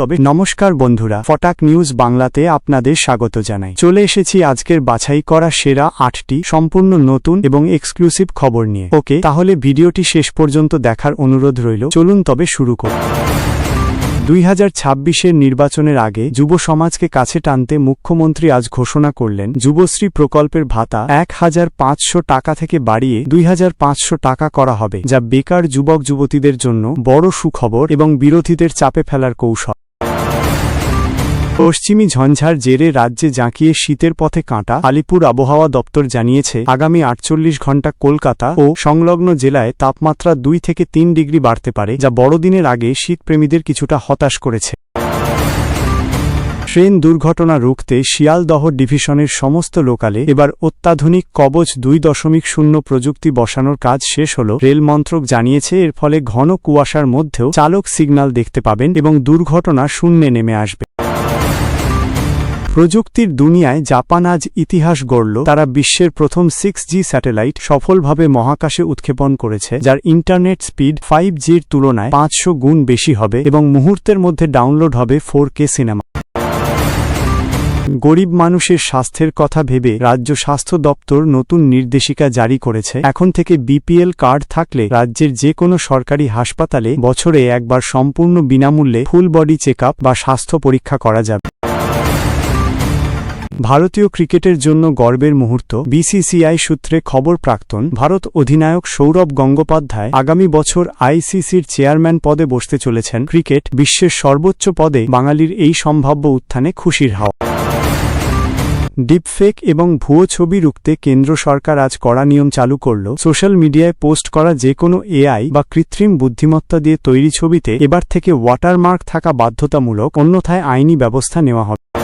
তবে নমস্কার বন্ধুরা, ফটাক নিউজ বাংলাতে আপনাদের স্বাগত জানাই। চলে এসেছি আজকের বাছাই করা সেরা আটটি সম্পূর্ণ নতুন এবং এক্সক্লুসিভ খবর নিয়ে। ওকে, তাহলে ভিডিওটি শেষ পর্যন্ত দেখার অনুরোধ রইল। চলুন তবে শুরু করি। দুই হাজার ছাব্বিশের নির্বাচনের আগে যুব সমাজকে কাছে টানতে মুখ্যমন্ত্রী আজ ঘোষণা করলেন, যুবশ্রী প্রকল্পের ভাতা এক হাজার পাঁচশো টাকা থেকে বাড়িয়ে দুই হাজার পাঁচশো টাকা করা হবে, যা বেকার যুবক যুবতীদের জন্য বড় সুখবর এবং বিরোধীদের চাপে ফেলার কৌশল। পশ্চিমী ঝঞ্ঝার জেরে রাজ্যে জাঁকিয়ে শীতের পথে কাঁটা আলিপুর আবহাওয়া দপ্তর জানিয়েছে, আগামী আটচল্লিশ ঘণ্টা কলকাতা ও সংলগ্ন জেলায় তাপমাত্রা দুই থেকে তিন ডিগ্রি বাড়তে পারে, যা বড়দিনের আগে শীতপ্রেমীদের কিছুটা হতাশ করেছে। ট্রেন দুর্ঘটনা রুখতে শিয়ালদহ ডিভিশনের সমস্ত লোকালে এবার অত্যাধুনিক কবচ দুই দশমিক শূন্য প্রযুক্তি বসানোর কাজ শেষ হল, রেল মন্ত্রক জানিয়েছে এর ফলে ঘন কুয়াশার মধ্যেও চালক সিগন্যাল দেখতে পাবেন এবং দুর্ঘটনা শূন্যে নেমে আসবে। প্রযুক্তির দুনিয়ায় জাপান আজ ইতিহাস গড়ল, তারা বিশ্বের প্রথম সিক্স জি স্যাটেলাইট সফলভাবে মহাকাশে উৎক্ষেপণ করেছে, যার ইন্টারনেট স্পিড ফাইভ জির তুলনায় পাঁচশো গুণ বেশি হবে এবং মুহূর্তের মধ্যে ডাউনলোড হবে ফোর সিনেমা গরিব মানুষের স্বাস্থ্যের কথা ভেবে রাজ্য স্বাস্থ্য দপ্তর নতুন নির্দেশিকা জারি করেছে। এখন থেকে বিপিএল কার্ড থাকলে রাজ্যের যে কোনো সরকারি হাসপাতালে বছরে একবার সম্পূর্ণ বিনামূল্যে ফুল বডি চেক বা স্বাস্থ্য পরীক্ষা করা যাবে। ভারতীয় ক্রিকেটের জন্য গর্বের মুহূর্ত, বিসিসিআই সূত্রে খবর প্রাক্তন ভারত অধিনায়ক সৌরভ গঙ্গোপাধ্যায় আগামী বছর আইসিসির চেয়ারম্যান পদে বসতে চলেছেন। ক্রিকেট বিশ্বের সর্বোচ্চ পদে বাঙালির এই সম্ভাব্য উত্থানে খুশির হাওয়া। ডিপফেক এবং ভুয়ো ছবি রুখতে কেন্দ্র সরকার আজ কড়া নিয়ম চালু করল। সোশ্যাল মিডিয়ায় পোস্ট করা যে কোনো এআই বা কৃত্রিম বুদ্ধিমত্তা দিয়ে তৈরি ছবিতে এবার থেকে ওয়াটারমার্ক থাকা বাধ্যতামূলক, অন্যথায় আইনি ব্যবস্থা নেওয়া হবে।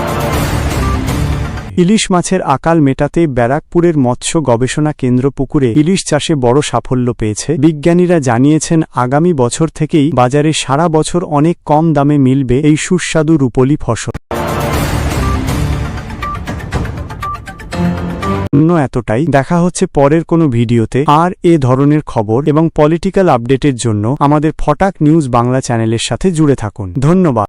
ইলিশ মাছের আকাল মেটাতে ব্যারাকপুরের মৎস্য গবেষণা কেন্দ্র পুকুরে ইলিশ চাষে বড় সাফল্য পেয়েছে। বিজ্ঞানীরা জানিয়েছেন, আগামী বছর থেকেই বাজারে সারা বছর অনেক কম দামে মিলবে এই সুস্বাদু রূপলি ফসল। অন্য এতটাই, দেখা হচ্ছে পরের কোনো ভিডিওতে। আর এ ধরনের খবর এবং পলিটিক্যাল আপডেটের জন্য আমাদের ফটাক নিউজ বাংলা চ্যানেলের সাথে জুড়ে থাকুন। ধন্যবাদ।